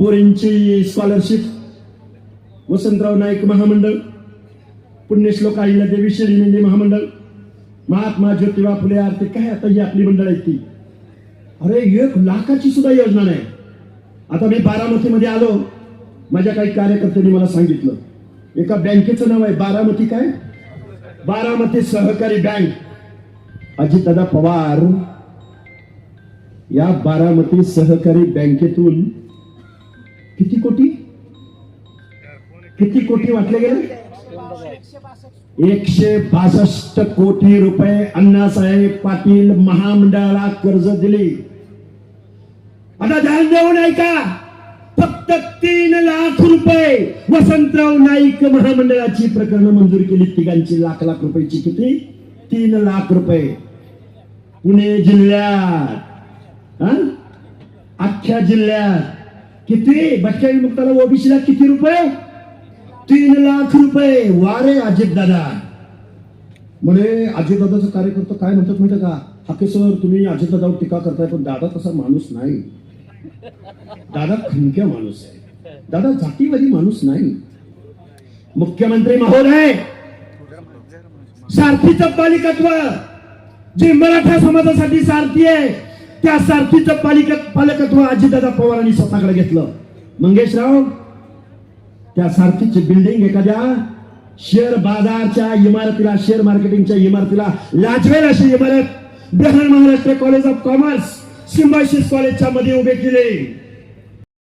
पोरींची scholarship Vasantrao Naik महामंडळ. पुण्यश्लोक आईला देवी शेळी महामंडळ. महात्मा ज्योतिबा फुले आरती काय आता ही आपली मंडळ आहेत ती? अरे एक लाखाची सुद्धा योजना नाही. आता मी बारामतीमध्ये आलो. माझ्या काही कार्यकर्त्यांनी मला सांगितलं. एका बँकेचं नाव आहे. बारामती काय? बारामती सहकारी बँक. अजितदादा पवार. या बारामती सहकारी बँकेतून किती कोटी? किती कोटी वाटले गेले? एकशे बासष्ट कोटी रुपये अण्णासाहेब पाटील महामंडळाला कर्ज दिले. आता ध्यान देऊन ऐका फक्त तीन लाख रुपये वसंतराव नाईक महामंडळाची प्रकरण मंजूर केली. तिघांची लाख लाख रुपयाची किती? तीन लाख रुपये. पुणे जिल्ह्यात हा? अख्ख्या जिल्ह्यात. किती? भटक्या मुक्ताला ओबीसीला किती रुपये? तीन लाख रुपये. वारे अजित दादा. म्हणे अजितदादाचा कार्यकर्ता काय म्हणतात माहिती का? हाके सर तुम्ही अजित दादावर टीका करताय पण दादा तसा माणूस नाही. दादा खिंक्या माणूस आहे. दादा जातीवादी माणूस नाही. मुख्यमंत्री महोदय सारथीचं पालिकत्व जे मराठा समाजासाठी सारथी आहे त्या सारथीचं पालिक पालकत्व अजितदादा पवारांनी स्वतःकडे घेतलं मंगेशराव त्या सारथीची बिल्डिंग एखाद्या शेअर बाजारच्या इमारतीला शेअर मार्केटिंगच्या इमारतीला लाजवेल अशी इमारत Brihan Maharashtra College of Commerce Symbiosis कॉलेजच्या मध्ये उभे केले.